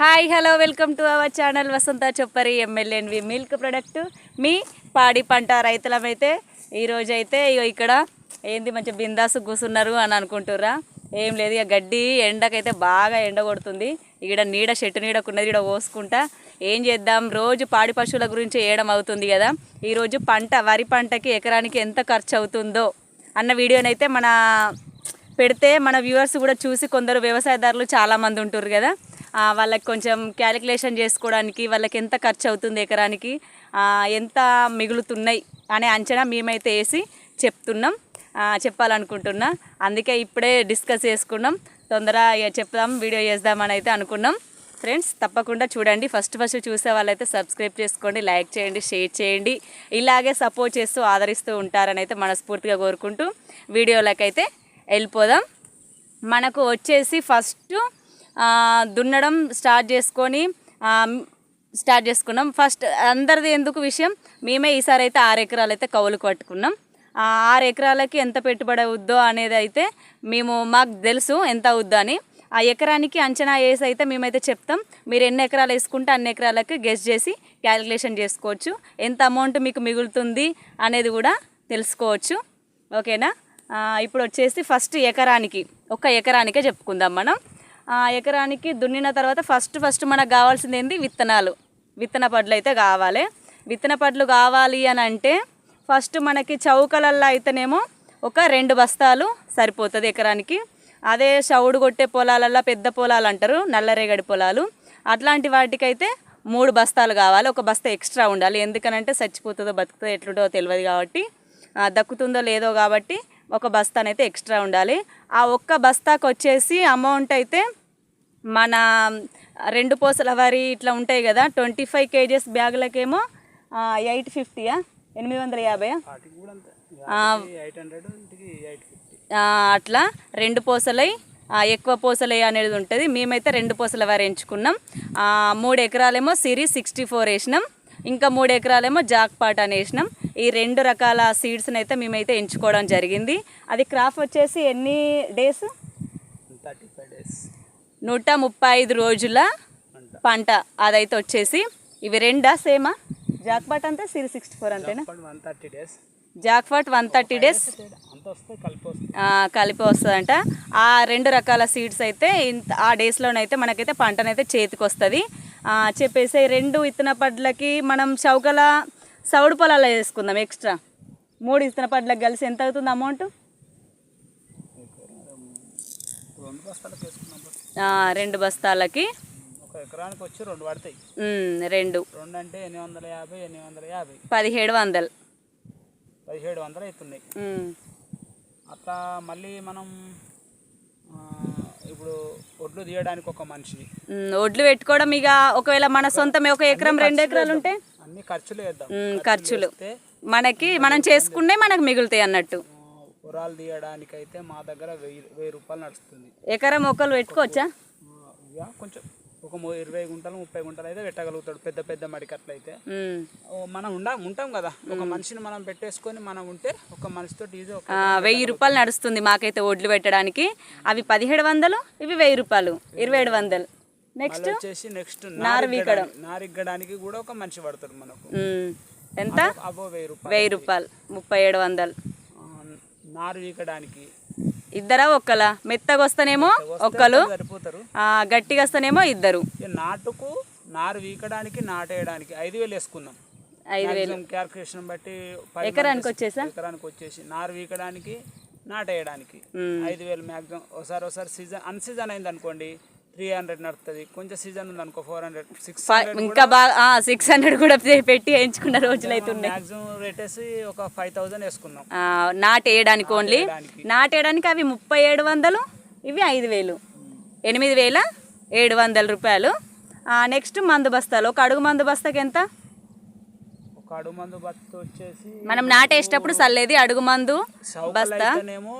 Hi hello welcome to our channel Vasantha Choppari ఎమ్మెల్యేన్వి milk product మీ పాడి పంట రైతులమైతే ఈరోజు అయితే ఇగో ఇక్కడ ఏంది మంచి బిందాసు కూసున్నారు అని అనుకుంటుర్రా. ఏం లేదు ఇక గడ్డి ఎండకైతే బాగా ఎండ కొడుతుంది. ఇక్కడ నీడ చెట్టు నీడకున్నది ఇక్కడ పోసుకుంటా. ఏం చేద్దాం రోజు పాడి పశువుల గురించి వేయడం అవుతుంది కదా. ఈరోజు పంట వరి పంటకి ఎకరానికి ఎంత ఖర్చు అవుతుందో అన్న వీడియోనైతే మన పెడితే మన వ్యూవర్స్ కూడా చూసి కొందరు వ్యవసాయదారులు చాలామంది ఉంటారు కదా. వాళ్ళకి కొంచెం క్యాలిక్యులేషన్ చేసుకోవడానికి వాళ్ళకి ఎంత ఖర్చు అవుతుంది ఎకరానికి ఎంత మిగులుతున్నాయి అనే అంచనా మేమైతే వేసి చెప్తున్నాం చెప్పాలనుకుంటున్నా. అందుకే ఇప్పుడే డిస్కస్ చేసుకున్నాం. తొందర చెప్దాం వీడియో చేద్దామని అయితే అనుకున్నాం. ఫ్రెండ్స్ తప్పకుండా చూడండి. ఫస్ట్ ఫస్ట్ చూసే వాళ్ళైతే సబ్స్క్రైబ్ చేసుకోండి లైక్ చేయండి షేర్ చేయండి. ఇలాగే సపోర్ట్ చేస్తూ ఆదరిస్తూ ఉంటారని అయితే మనస్ఫూర్తిగా కోరుకుంటూ వీడియోలకైతే వెళ్ళిపోదాం. మనకు వచ్చేసి ఫస్ట్ దున్నడం స్టార్ట్ చేసుకొని స్టార్ట్ చేసుకున్నాం. ఫస్ట్ అందరిది ఎందుకు విషయం? మేమే ఈసారి అయితే ఆరు ఎకరాలు అయితే కౌలు పట్టుకున్నాం ఆరు ఎకరాలకి ఎంత పెట్టుబడి అవుద్దో అనేది అయితే మేము మాకు తెలుసు ఎంత అవుద్దో అని. ఆ ఎకరానికి అంచనా వేసి అయితే మేమైతే చెప్తాం. మీరు ఎన్ని ఎకరాలు వేసుకుంటే అన్ని ఎకరాలకి గెస్ట్ చేసి క్యాలిక్యులేషన్ చేసుకోవచ్చు. ఎంత అమౌంట్ మీకు మిగులుతుంది అనేది కూడా తెలుసుకోవచ్చు. ఓకేనా? ఇప్పుడు వచ్చేసి ఫస్ట్ ఎకరానికి ఒక ఎకరానికే చెప్పుకుందాం మనం. ఎకరానికి దున్నిన తర్వాత ఫస్ట్ ఫస్ట్ మనకు కావాల్సింది ఏంది? విత్తనాలు. విత్తన పడ్లు అయితే కావాలి. విత్తన పడ్లు కావాలి అని అంటే ఫస్ట్ మనకి చౌకలల్లో అయితేనేమో ఒక రెండు బస్తాలు సరిపోతుంది ఎకరానికి. అదే చౌడు కొట్టే పొలాలల్లో పెద్ద పొలాలు అంటారు నల్లరేగడి పొలాలు. అట్లాంటి వాటికైతే మూడు బస్తాలు కావాలి. ఒక బస్తా ఎక్స్ట్రా ఉండాలి. ఎందుకనంటే చచ్చిపోతుందో బతుకుతుందో ఎట్లుంటుందో తెలియదు కాబట్టి. దక్కుతుందో లేదో కాబట్టి ఒక బస్తానైతే ఎక్స్ట్రా ఉండాలి. ఆ ఒక్క బస్తాకు వచ్చేసి అమౌంట్ అయితే మన రెండు పూసల వరి ఇట్లా ఉంటాయి కదా ట్వంటీ ఫైవ్ కేజెస్ బ్యాగులకేమో ఎయిట్ ఫిఫ్టీయా? ఎనిమిది వందల యాభై అట్లా రెండు పూసలై ఎక్కువ పూసలై అనేది ఉంటుంది. మేమైతే రెండు పూసల వరి ఎంచుకున్నాం. మూడు ఎకరాలేమో సిరీస్ సిక్స్టీ ఫోర్ వేసినాం. ఇంకా మూడు ఎకరాలేమో జాక్పాట్ అని వేసినాం. ఈ రెండు రకాల సీడ్స్ని అయితే మేమైతే ఎంచుకోవడం జరిగింది. అది క్రాప్ వచ్చేసి ఎన్ని డేస్? థర్టీ ఫైవ్ డేస్ నూట ముప్పై ఐదు రోజుల పంట అదైతే వచ్చేసి. ఇవి రెండా సేమా? జాక్పాట్ అంతా సిరీ సిక్స్టీ ఫోర్ అంతేనా? One thirty days. Jackpot one thirty days. కలిపి వస్తుందంట. ఆ రెండు రకాల సీడ్స్ అయితే ఇంత ఆ డేస్లోనైతే మనకైతే పంటనైతే చేతికి వస్తుంది చెప్పేసి రెండు ఇత్తన పడ్లకి మనం చౌకల సౌడు పొలాలు వేసుకుందాం ఎక్స్ట్రా. మూడు ఇత్తన పడ్లకు కలిసి ఎంత అవుతుంది అమౌంట్? రెండు బస్తాలకు వేసుకున్నాం బస్. రెండు బస్తాలకి. ఒక ఎకరానికి వచ్చి రెండు పడతాయి. రెండు. రెండు అంటే ఎనిమిది వందల యాభై ఎనిమిది వందల యాభై. పదిహేడు వందలు. పదిహేడు వందలు అవుతున్నాయి. అట్లా మళ్ళీ మనం ఇప్పుడు ఒడ్లు తీయడానికి ఒక మనిషి ఒడ్లు పెట్టుకోవడం ఇక ఒకవేళ మన సొంతమే ఒక ఎకరం రెండు ఎకరాలు ఉంటే? అన్ని ఖర్చులు వేద్దాం. ఖర్చులు మనకి మనం చేసుకునే మనకు మిగులుతాయి అన్నట్టు. పొరాలు తీయడానికి అయితే మా దగ్గర వెయ్యి వెయ్యి రూపాయలు నడుస్తుంది. ఎకరం ఒకరు పెట్టుకోవచ్చా? కొంచెం ఒక ఇరవై గుంటలు ముప్పై గుంటలు అయితే పెట్టగలుగుతాడు పెద్ద పెద్ద మడికట్లు అయితే. మనం ఉండ ఉంటాం కదా. ఒక మనిషిని మనం పెట్టేసుకొని మనం ఉంటే ఒక మనిషితో వెయ్యి రూపాయలు నడుస్తుంది మాకైతే ఒడ్లు పెట్టడానికి. అవి పదిహేడు వందలు ఇవి వెయ్యి రూపాయలు ఇరవై ఏడు వందలు. నెక్స్ట్ వచ్చేసి నెక్స్ట్ నారిగ్గడానికి నారిగ్గడానికి కూడా ఒక మనిషి పడతాడు మనకు. ఎంత? వెయ్యి రూపాయలు. వెయ్యి రూపాయలు ముప్పై ఏడు వందలు. నారు వీకడానికి ఇద్దరా ఒక్కలా? మెత్తగా వస్తేనేమో ఒక్కలు. గట్టిగా వస్తేనేమో ఇద్దరు. నాటుకు నారు వీకడానికి నాటేయడానికి ఐదు వేలు వేసుకుందాం ఐదు మాక్సిమం క్యాల్కులేషన్ బట్టి ఎకరానికి వచ్చేసా? ఎకరానికి వచ్చేసి నారు వీకడానికి నాటేయడానికి. ఐదు వేలు మ్యాక్సిమం ఒకసారి ఒకసారి సీజన్ అన్ సీజన్ అయింది అనుకోండి త్రీ హండ్రెడ్ నడుస్తుంది కొంచెం సీజన్ ఉంది అనుకో ఫోర్ హండ్రెడ్ సిక్స్ ఇంకా బాగా సిక్స్ హండ్రెడ్ కూడా పెట్టి వేయించుకున్న రోజులు అయితే ఉన్నాయి. మ్యాక్సిమం రేట్ వేసి ఒక ఫైవ్ థౌసండ్ వేసుకుందాం నాటేయడానికి ఓన్లీ నాటేయడానికి. అవి ముప్పై ఏడు వందలు ఇవి ఐదు వేలు. ఎనిమిది వేల ఏడు వందల రూపాయలు. నెక్స్ట్ మందు బస్తాలు. ఒక అడుగు మందు బస్తాకి ఎంత? ఒక అడుగు మందు బత్త వచ్చేసి మనం నాటేసేటప్పుడు చల్లేది అడుగు మందు చౌకలు అయితేనేమో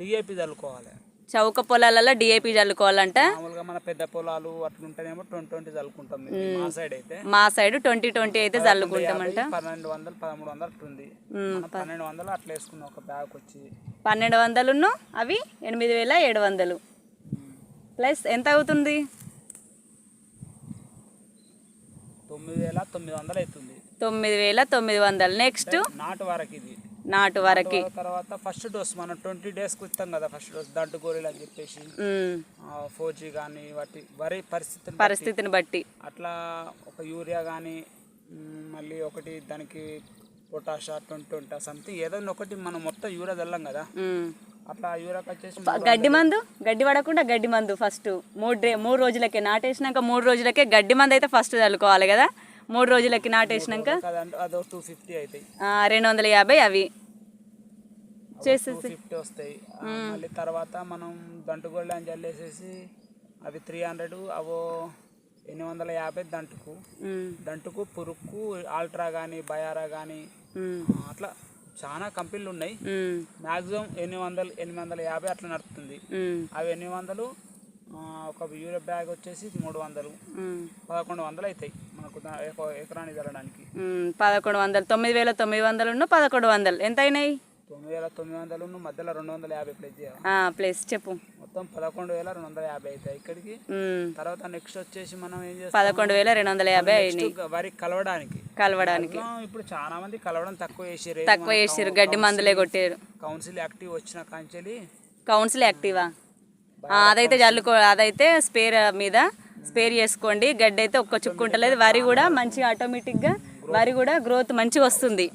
డిఏపి చల్లుకోవాలి. చౌక పొలాలలో డిఏపి చల్లుకోవాలంట? మామూలుగా మన పెద్ద పొలాలు అట్లుంటేనేమో ట్వంటీ ట్వంటీ చల్లుకుంటాం. మా సైడ్ అయితే. మా సైడ్ ట్వంటీ ట్వంటీ అయితే చల్లుకుంటామంట. పన్నెండు వందలు పదమూడు వందలు అట్లుంది. పన్నెండు వందలు అట్లా వేసుకున్నాం ఒక బ్యాగ్ వచ్చి. పన్నెండు వందలును అవి ఎనిమిది వేల ఏడు వందలు. ప్లస్ ఎంత అవుతుంది? తొమ్మిది వేల తొమ్మిది వందలు అవుతుంది. తొమ్మిది వేల తొమ్మిది వందలు. నెక్స్ట్? నాటు వరకు ఇది. నాటు వరకి. తర్వాత ఫస్ట్ డోస్ మనం ట్వంటీ డేస్కి ఇస్తాం కదా ఫస్ట్ డోస్ దంటు గోళీలు అని చెప్పేసి. ఫోర్ జీ కానీ వాటి వరి పరిస్థితిని బట్టి. పరిస్థితిని బట్టి. అట్లా ఒక యూరియా కానీ మళ్ళీ ఒకటి దానికి పొటాషా ట్వంటీ ట్వంటీ సంథింగ్ ఏదైనా ఒకటి మనం మొత్తం యూరియా చల్లం కదా. అట్లా యూరియాకి వచ్చేసి గడ్డి మందు? గడ్డి పడకుండా గడ్డి మందు ఫస్ట్ మూడు డే మూడు రోజులకే నాటేసినాక మూడు రోజులకే గడ్డి మందు అయితే ఫస్ట్ చల్లుకోవాలి కదా. మూడు రోజులకి నాటేసినాక రెండు వందల యాభై అవి. చేసేసి. ఫిఫ్టీ వస్తాయి. మళ్ళీ తర్వాత మనం దంటుగోళ్ళు అని చల్లేసేసి అవి త్రీ హండ్రెడ్ అవో ఎనిమిది వందల యాభై దంటుకు. దంటుకు పురుక్కు ఆల్ట్రా కానీ బయారా కానీ అట్లా చాలా కంపెనీలు ఉన్నాయి. ఉమ్, మ్యాక్సిమం ఎనిమిది వందలు ఎనిమిది వందల యాభై అట్లా నడుస్తుంది ఉమ్, అవి ఎనిమిది వందలు ఒక యూరియా బ్యాగ్ వచ్చేసి మూడు వందలు. పదకొండు వందలు అవుతాయి మనకు ఎకరానికి ఉమ్, పదకొండు వందలు తొమ్మిది వేల తొమ్మిది వందలు పదకొండు వందలు. ఎంత అయినాయి తొమ్మిది వేల తొమ్మిది వందలు మధ్యలో రెండు వందల యాభై ప్లేస్ చేయాలి? ఆ, ప్లేస్ చెప్పు. మొత్తం పదకొండు వేల రెండు వందల యాభై అవుతాయి ఇక్కడికి. తర్వాత నెక్స్ట్ వచ్చేసి మనం ఏం చేస్తాం? పదకొండు వేల రెండు వందల యాభై వరి కలవడానికి. కలవడానికి. ఇప్పుడు చాలా మంది కలవడం తక్కువ చేసారు తక్కువ చేసారు గడ్డి మందులే కొట్టారు కౌన్సిల్ యాక్టివ్ వచ్చిన కాంచెలి. కౌన్సిల్ యాక్టివా అదైతే చల్లుకో అదైతే స్పేర్ మీద స్పేర్ చేసుకోండి. గడ్డి అయితే ఒక్క చుక్కు ఉంటలేదు. వరి కూడా మంచిగా ఆటోమేటిక్గా వరి కూడా గ్రోత్ మంచిగా వస్తుంది.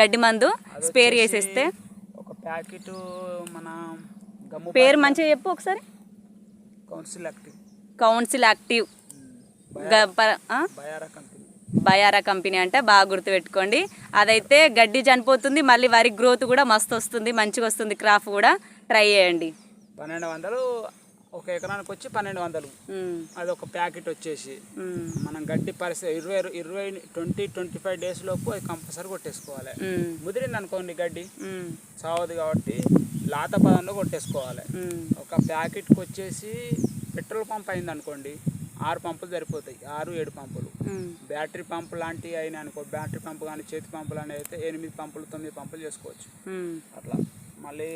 గడ్డి మందు స్పేర్ చేసేస్తే? ఒక ప్యాకెట్ మన పేరు మంచిగా చెప్పు ఒకసారి. Council active. Council active? బయారా company. అంటే బాగా గుర్తుపెట్టుకోండి. అదైతే గడ్డి చనిపోతుంది మళ్ళీ వరి గ్రోత్ కూడా మస్తు వస్తుంది మంచిగా వస్తుంది క్రాప్ కూడా. ట్రై చేయండి. పన్నెండు వందలు ఒక ఎకరానికి వచ్చి పన్నెండు వందలు. అది ఒక ప్యాకెట్ వచ్చేసి మనం గడ్డి పరిస్థితి ఇరవై ఇరవై ట్వంటీ ట్వంటీ ఫైవ్ డేస్ లోపు అది కంపల్సరీ కొట్టేసుకోవాలి. ముదిరింది అనుకోండి గడ్డి. సావదు కాబట్టి లాత పదంలో కొట్టేసుకోవాలి. ఒక ప్యాకెట్కి వచ్చేసి పెట్రోల్ పంప్ అయింది అనుకోండి ఆరు పంపులు సరిపోతాయి. ఆరు ఏడు పంపులు. బ్యాటరీ పంపు లాంటివి అయినా అనుకో బ్యాటరీ పంపు కానీ చేతి పంపులు అనేవి అయితే ఎనిమిది పంపులు తొమ్మిది పంపులు చేసుకోవచ్చు. అట్లా. మళ్ళీ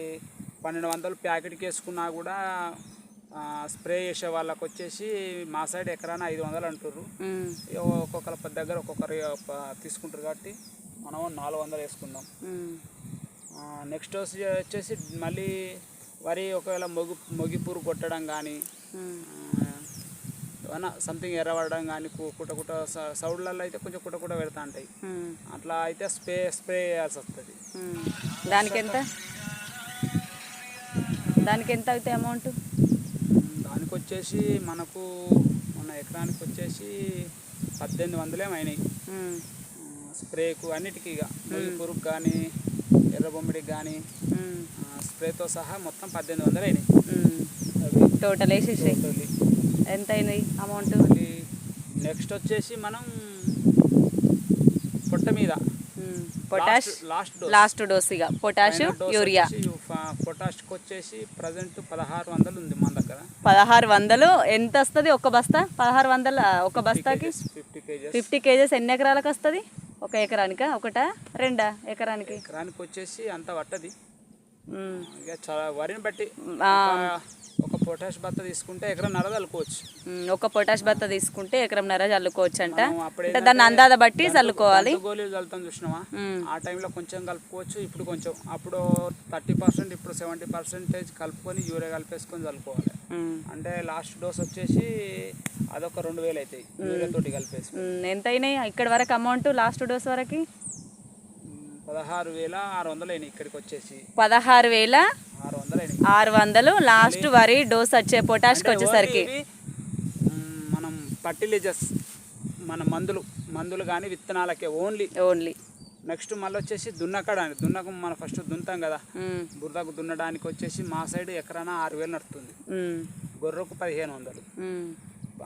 పన్నెండు వందలు ప్యాకెట్కి వేసుకున్నా కూడా స్ప్రే చేసే వాళ్ళకి వచ్చేసి మా సైడ్ ఎకరాన ఐదు వందలు ఇక ఒక్కొక్కరి దగ్గర ఒక్కొక్కరు తీసుకుంటారు కాబట్టి మనం నాలుగు వందలు వేసుకుందాం. నెక్స్ట్ వచ్చేసి మళ్ళీ వరి ఒకవేళ మొగి మొగి పూరు కొట్టడం కానీ ఏమన్నా సంథింగ్ ఎర్రబడడం కానీ కుట కుట సౌడ్లలో అయితే కొంచెం కుట కుట పెడతా ఉంటాయి. అట్లా అయితే స్ప్రే స్ప్రే చేయాల్సి వస్తుంది. దానికి ఎంత దానికి ఎంత అవుతాయి అమౌంట్? వచ్చేసి మనకు మన ఎకరానికి వచ్చేసి పద్దెనిమిది వందలేం అయినాయి. ఉమ్, ఆ, స్ప్రేకు అన్నిటికీ ఇక. పురుగు కానీ ఎర్ర బొమ్మిడికి కానీ స్ప్రేతో సహా మొత్తం పద్దెనిమిది వందలు అయినాయి. టోటల్ వేసేసి. ఎంత అయింది అమౌంట్? నెక్స్ట్ వచ్చేసి మనం పొట్ట మీద. పొటాష్ లాస్ట్ డోస్ ఇక. పొటాష్ యూరియా పొటాష్కి వచ్చేసి ప్రజెంట్ పదహారు వందలు ఉంది మన దగ్గర. పదహారు వందలు. ఎంత వస్తుంది ఒక బస్తా? పదహారు వందల ఒక బస్తాకి? ఫిఫ్టీ కేజెస్ ఎన్ని ఎకరాలకు వస్తుంది? ఒక ఎకరానికా? ఒకటా? రెండా? ఎకరానికి? ఎకరానికి వచ్చేసి అంత పట్టది. చాలా వరిని బట్టి పొటాష్ బత్త తీసుకుంటే ఎకరం నర చల్లుకోవచ్చు. ఒక పొటాష్ బత్త తీసుకుంటే ఎకరం నర చల్లుకోవచ్చు అంట అంటే దాన్ని అందాద బట్టి చల్లుకోవాలి. గోళీలు చల్లుతాం చూసినావా? ఆ టైంలో కొంచెం కలుపుకోవచ్చు ఇప్పుడు కొంచెం అప్పుడు థర్టీ పర్సెంట్ ఇప్పుడు సెవెంటీ పర్సెంటేజ్ కలుపుకొని యూరియా కలిపేసుకొని చల్లుకోవాలి. అంటే లాస్ట్ డోస్ వచ్చేసి అదొక రెండు వేలు అవుతాయి యూరియా తోటి కలిపేసి ఎంత అయినాయి ఇక్కడ వరకు అమౌంట్ లాస్ట్ డోస్ వరకు? పదహారు వేల ఆరు వందలు అయినాయి ఇక్కడికి వచ్చేసి. పదహారు వేల ఆరు ఆరు వందలు లాస్ట్ వరి డోస్ వచ్చే పొటాష్కి వచ్చేసరికి. మనం ఫర్టిలైజర్స్ మన మందులు మందులు కానీ విత్తనాలకే ఓన్లీ. ఓన్లీ. నెక్స్ట్ మళ్ళీ వచ్చేసి దున్నకడానికి దున్నకం మనం ఫస్ట్ దున్నుతాం కదా. బురదకు దున్నడానికి వచ్చేసి మా సైడ్ ఎకరాన ఆరు వేలు నడుతుంది. గొర్రెకు పదిహేను వందలు.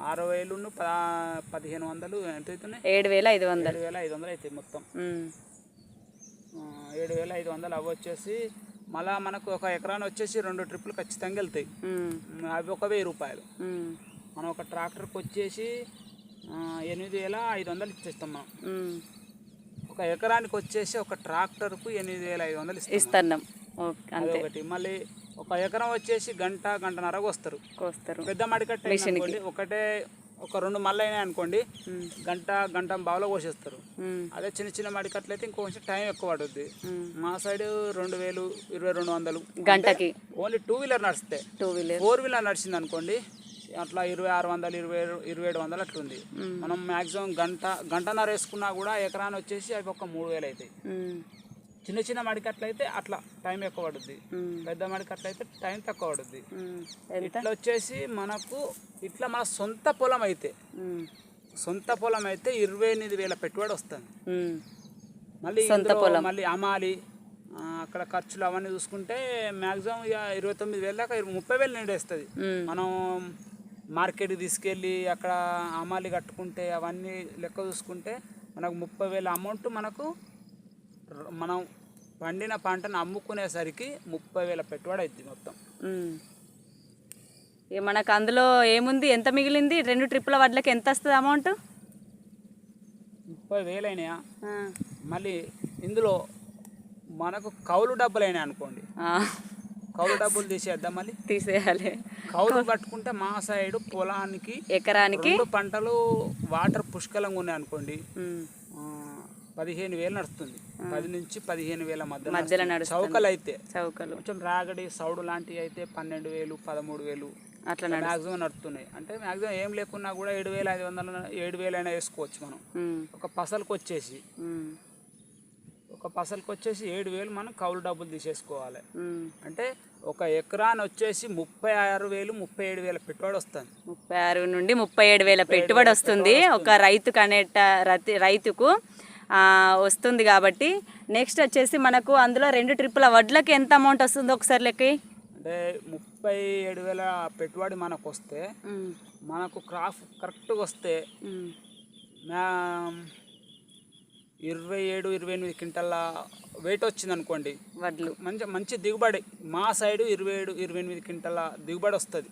ఆరు వేలు పదా పదిహేను వందలు ఎంత అవుతున్నాయి ఏడు వేల ఐదు వందలు. ఏడు వేల ఐదు వందలు అవుతాయి మొత్తం. ఏడు వేల ఐదు వందలు అవి వచ్చేసి మళ్ళా మనకు ఒక ఎకరాన వచ్చేసి రెండు ట్రిప్పులు ఖచ్చితంగా వెళ్తాయి. అవి ఒక వెయ్యి రూపాయలు. మనం ఒక ట్రాక్టర్కి వచ్చేసి ఎనిమిది వేల ఐదు వందలు ఇచ్చేస్తాం మనం. ఒక ఎకరానికి వచ్చేసి ఒక ట్రాక్టర్కు ఎనిమిది వేల ఐదు వందలు ఇస్తాం ఒకటి. మళ్ళీ ఒక ఎకరం వచ్చేసి గంట గంటన్నరకు వస్తారు. కోస్తారు. పెద్ద మడికట్ట ఒకటే ఒక రెండు మళ్ళీ అయినాయి అనుకోండి గంట గంట బావులో కోసేస్తారు. అదే చిన్న చిన్న మడికట్లు అయితే ఇంకొంచెం టైం ఎక్కువ పడుద్ది. మా సైడ్ రెండు వేలు ఇరవై రెండు వందలు గంటకి. ఓన్లీ టూ వీలర్ నడిస్తే. Two wheeler. ఫోర్ వీలర్ నడిచింది అనుకోండి అట్లా ఇరవై ఆరు వందలు ఇరవై ఇరవై ఏడు వందలు అట్లుంది. మనం మ్యాక్సిమం గంట గంటన్నర వేసుకున్నా కూడా ఎకరాన్ని వచ్చేసి అవి ఒక మూడు వేలు అవుతాయి చిన్న చిన్న మడికట్లు అయితే అట్లా టైం ఎక్కువ పడుద్ది. పెద్ద మడికట్లు అయితే టైం తక్కువ పడుద్ది. ఇట్లా వచ్చేసి మనకు ఇట్లా మన సొంత పొలం అయితే సొంత పొలం అయితే ఇరవై ఎనిమిది వేల పెట్టుబడి వస్తుంది. మళ్ళీ సొంత పొలం. మళ్ళీ అమాలి అక్కడ ఖర్చులు అవన్నీ చూసుకుంటే మ్యాక్సిమం ఇక ఇరవై తొమ్మిది వేల దాకా ముప్పై వేలు నిండేస్తుంది. మనం మార్కెట్కి తీసుకెళ్ళి అక్కడ అమాలి కట్టుకుంటే అవన్నీ లెక్క చూసుకుంటే మనకు ముప్పై వేల అమౌంట్ మనకు మనం పండిన పంటను అమ్ముకునేసరికి ముప్పై వేల పెట్టుబడి అవుతుంది మొత్తం. ఇక మనకు అందులో ఏముంది? ఎంత మిగిలింది? రెండు ట్రిప్పుల వడ్లకి ఎంత వస్తుంది అమౌంట్ ముప్పై వేలు అయినాయా? మళ్ళీ ఇందులో మనకు కౌలు డబ్బులు అయినాయి అనుకోండి. కౌలు డబ్బులు తీసేద్దాం మళ్ళీ. తీసేయాలి. కౌలు పట్టుకుంటే మా సైడు పొలానికి ఎకరానికి రెండు పంటలు వాటర్ పుష్కలంగా ఉన్నాయి అనుకోండి. పదిహేను వేలు నడుస్తుంది. పది నుంచి పదిహేను వేల మధ్య మధ్యలో. చౌకలు అయితే చౌకలు. కొంచెం రాగడి సౌడు లాంటివి అయితే పన్నెండు వేలు పదమూడు వేలు అట్లా నడు మ్యాక్సిమం నడుస్తున్నాయి. అంటే మ్యాక్సిమం ఏం లేకున్నా కూడా ఏడు వేల ఐదు వందలు ఏడు వేలు అయినా వేసుకోవచ్చు మనం. ఒక పసలకు వచ్చేసి. ఒక పసలకు వచ్చేసి ఏడు వేలు మనం కౌలు డబ్బులు తీసేసుకోవాలి. అంటే ఒక ఎకరాన్ వచ్చేసి ముప్పై ఆరు వేలు ముప్పై ఏడు వేల పెట్టుబడి వస్తుంది. ముప్పై ఆరు నుండి ముప్పై ఏడు వేల పెట్టుబడి వస్తుంది. ఒక రైతుకు అనేట రతి రైతుకు వస్తుంది కాబట్టి నెక్స్ట్ వచ్చేసి మనకు అందులో రెండు ట్రిప్పుల వడ్లకి ఎంత అమౌంట్ వస్తుందో ఒకసారి లెక్క? అంటే ముప్పై ఏడు వేల పెట్టుబడి మనకు వస్తే మనకు క్రాప్ కరెక్ట్గా వస్తే ఇరవై ఏడు ఇరవై ఎనిమిది క్వింటల్ల వెయిట్ వచ్చింది అనుకోండి వడ్లు. మంచి మంచి దిగుబడి. మా సైడు ఇరవై ఏడు ఇరవై ఎనిమిది క్వింటల దిగుబడి వస్తుంది.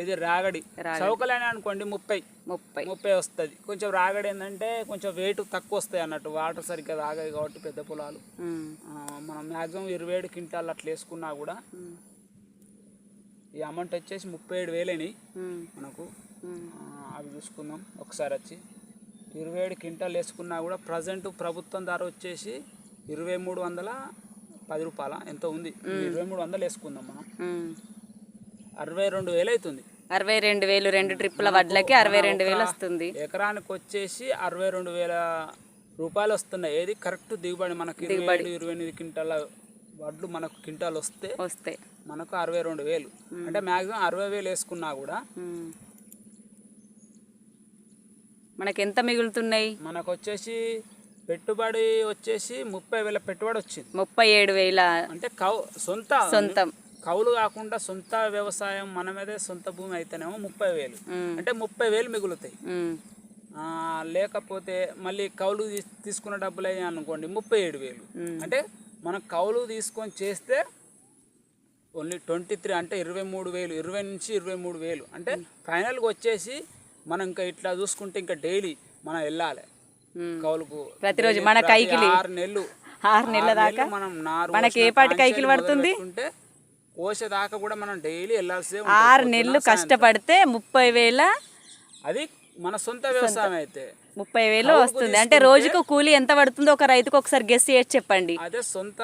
ఇది రాగడి. చౌకలైన అనుకోండి ముప్పై. ముప్పై. ముప్పై వస్తుంది. కొంచెం రాగడి ఏంటంటే కొంచెం వెయిట్ తక్కువ వస్తాయి అన్నట్టు. వాటర్ సరిగ్గా రాగాయి కాబట్టి పెద్ద పొలాలు. మనం మ్యాక్సిమం ఇరవై ఏడు క్వింటాల్ అట్లా వేసుకున్నా కూడా ఈ అమౌంట్ వచ్చేసి ముప్పై ఏడు వేలేని మనకు అవి చూసుకుందాం. ఒకసారి వచ్చి. ఇరవై ఏడు క్వింటాల్ వేసుకున్నా కూడా ప్రజెంట్ ప్రభుత్వం ధర వచ్చేసి ఇరవై మూడు వందల పది రూపాయల? ఎంతో ఉంది. ఇరవై మూడు వందలు వేసుకుందాం మనం. అరవై రెండు వేలు అవుతుంది. అరవై రెండు వేలు రెండు ట్రిప్పుల వడ్లకి అరవై రెండు వేలు వస్తుంది. ఎకరానికి వచ్చేసి అరవై రెండు వేల రూపాయలు వస్తున్నాయి. ఏది? కరెక్ట్ దిగుబడి మనకు ఇరవై ఏడు ఇరవై ఎనిమిది క్వింటాల వడ్లు మనకు క్వింటాల్ వస్తే వస్తాయి మనకు అరవై రెండు వేలు. అంటే మ్యాక్సిమం అరవై వేలు వేసుకున్నా కూడా. మనకి ఎంత మిగులుతున్నాయి? మనకు వచ్చేసి పెట్టుబడి వచ్చేసి ముప్పై వేల పెట్టుబడి వచ్చింది. ముప్పై ఏడు వేల. అంటే కౌ సొంత. సొంతం. కౌలు కాకుండా సొంత వ్యవసాయం మన మీదే సొంత భూమి అయితేనేమో ముప్పై వేలు. అంటే ముప్పై వేలు మిగులుతాయి. లేకపోతే మళ్ళీ కౌలు తీసుకున్న డబ్బులు అయ్యాయి అనుకోండి ముప్పై ఏడు వేలు. అంటే మనం కౌలు తీసుకొని చేస్తే ఓన్లీ ట్వంటీ త్రీ అంటే ఇరవై మూడు వేలు ఇరవై నుంచి ఇరవై మూడు వేలు. అంటే ఫైనల్గా వచ్చేసి మనం ఇంకా ఇట్లా చూసుకుంటే ఇంకా డైలీ మనం వెళ్ళాలి. కౌలుకు ప్రతిరోజు మన కైకిలి. ఆరు నెలలు ఆరు నెలల దాకా మనం నారు మనకి ఏ పాటి కైకిలు పడుతుంది? మొదలుపెట్టుకుంటే కోసే దాకా కూడా మనం డైలీ వెళ్ళాల్సి ఆరు నెలలు కష్టపడితే ముప్పై వేల అది మన సొంత వ్యవసాయం అయితే. ముప్పై వేలు వస్తుంది. అంటే రోజుకు కూలి ఎంత పడుతుందో ఒక రైతుకు ఒకసారి గెస్ చేసి చెప్పండి. అదే సొంత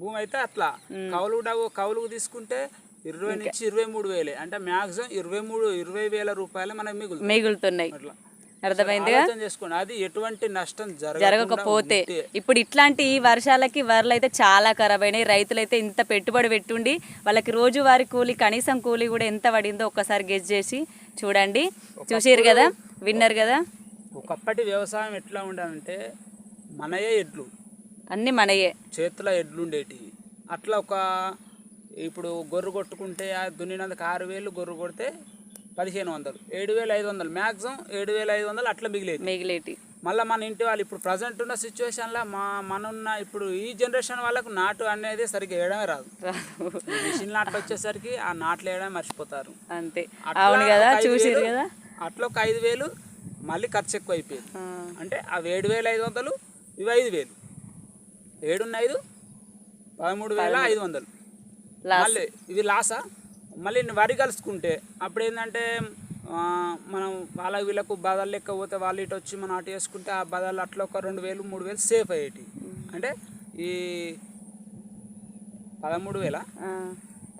భూమి అయితే అట్లా. కౌలు కౌలుకు తీసుకుంటే ఇరవై నుంచి ఇరవై మూడు వేలే. అంటే మ్యాక్సిమం ఇరవై మూడు ఇరవై వేల రూపాయలు మనకు మిగులు మిగులుతున్నాయి. అట్లా. అర్థమైందిగా? చేసుకోండి. అది ఎటువంటి నష్టం జరగకపోతే ఇప్పుడు ఇట్లాంటి ఈ వర్షాలకి వరలు అయితే చాలా ఖరాబ్ అయినాయి రైతులైతే ఇంత పెట్టుబడి పెట్టుండి వాళ్ళకి రోజువారీ కూలి కనీసం కూలి కూడా ఎంత పడిందో ఒక్కసారి గెస్ చేసి చూడండి. చూసిరు కదా? విన్నారు కదా? ఒకప్పటి వ్యవసాయం ఎట్లా ఉండాలంటే మనయే ఎడ్లు. అన్నీ మనయే. చేతుల ఎడ్లు ఉండేటివి అట్లా ఒక ఇప్పుడు గొర్రె కొట్టుకుంటే ఆ దున్నినందుకు ఆరు వేలు గొర్రె కొడితే పదిహేను వందలు. ఏడు వేల ఐదు వందలు. మ్యాక్సిమం ఏడు వేల ఐదు వందలు అట్లా మిగిలేది. మిగిలేటి. మళ్ళీ మన ఇంటి వాళ్ళు ఇప్పుడు ప్రజెంట్ ఉన్న సిచ్యువేషన్లో మా మనున్న ఇప్పుడు ఈ జనరేషన్ వాళ్ళకు నాటు అనేది సరిగ్గా వేయడమే రాదు. మిషన్ నాట్లు వచ్చేసరికి ఆ నాట్లు వేయడమే మర్చిపోతారు. అంతే. అవును కదా చూసిరు కదా? అట్లా ఒక ఐదు వేలు మళ్ళీ ఖర్చు ఎక్కువ అయిపోయింది అంటే అవి ఏడు వేల ఐదు వందలు ఇవి ఐదు వేలు. ఏడున్న ఐదు పదమూడు వేల ఐదు వందలు. మళ్ళీ ఇవి లాసా? మళ్ళీ వరి కలుసుకుంటే అప్పుడు ఏంటంటే మనం వాళ్ళ వీళ్ళకు బదాలు లెక్క పోతే వాళ్ళు ఇటు వచ్చి మనం అటు వేసుకుంటే ఆ బదాలు అట్లా ఒక రెండు వేలు మూడు వేలు సేఫ్ అయ్యేటి. అంటే ఈ పదమూడు వేల?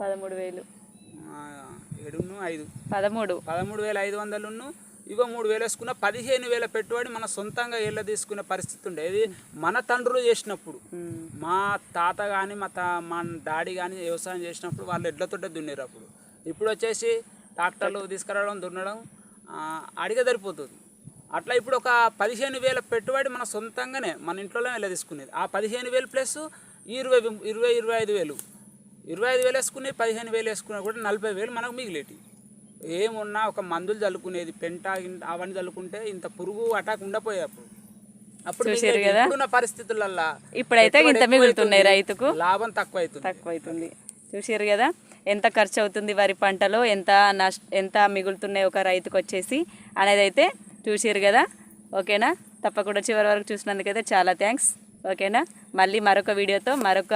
పదమూడు వేలు. ఆ, ఏడును ఐదు. పదమూడు. పదమూడు వేల ఐదు వందలును ఇగో మూడు వేలు వేసుకున్న పదిహేను వేల పెట్టుబడి మన సొంతంగా ఏళ్ళ తీసుకునే పరిస్థితి ఉండేది మన తండ్రులు చేసినప్పుడు. మా తాత కానీ మా తా మా డాడీ కానీ వ్యవసాయం చేసినప్పుడు వాళ్ళు ఎడ్లతోటే దున్నేరు అప్పుడు. ఇప్పుడు వచ్చేసి ట్రాక్టర్లు తీసుకురావడం దున్నడం అడిగే సరిపోతుంది. అట్లా ఇప్పుడు ఒక పదిహేను వేల పెట్టుబడి మన సొంతంగానే మన ఇంట్లోనే వెళ్ళ తీసుకునేది. ఆ పదిహేను వేలు ప్లస్ ఇరవై ఇరవై ఇరవై ఐదు వేలు. ఇరవై ఐదు వేలు వేసుకుని పదిహేను వేలు వేసుకున్నా కూడా నలభై వేలు మనకు మిగిలేటి. ఏమున్నా ఒక మందులు చల్లుకునేది పెంట అవన్నీ చల్లుకుంటే ఇంత పురుగు అటాక్ ఉండపోయాయి అప్పుడు. అప్పుడు? ఇప్పుడున్న పరిస్థితులల్లో. ఇప్పుడైతే ఇంత మిగులుతున్నాయి. రైతుకు. లాభం తక్కువ అవుతుంది తక్కువ అవుతుంది చూసారు కదా? ఎంత ఖర్చు అవుతుంది వరి పంటలో? ఎంత నష్ట ఎంత మిగులుతున్నాయి ఒక రైతుకు వచ్చేసి అనేది అయితే చూసారు కదా? ఓకేనా? తప్పకుండా చివరి వరకు చూసినందుకైతే చాలా థ్యాంక్స్. ఓకేనా? మళ్ళీ మరొక వీడియోతో మరొక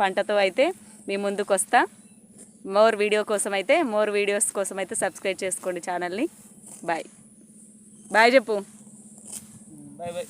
పంటతో అయితే మీ ముందుకు వస్తా మోర్ వీడియో కోసం అయితే మోర్ వీడియోస్ కోసం అయితే సబ్స్క్రైబ్ చేసుకోండి ఛానల్ని. బాయ్. బాయ్ చెప్పు. Bye bye.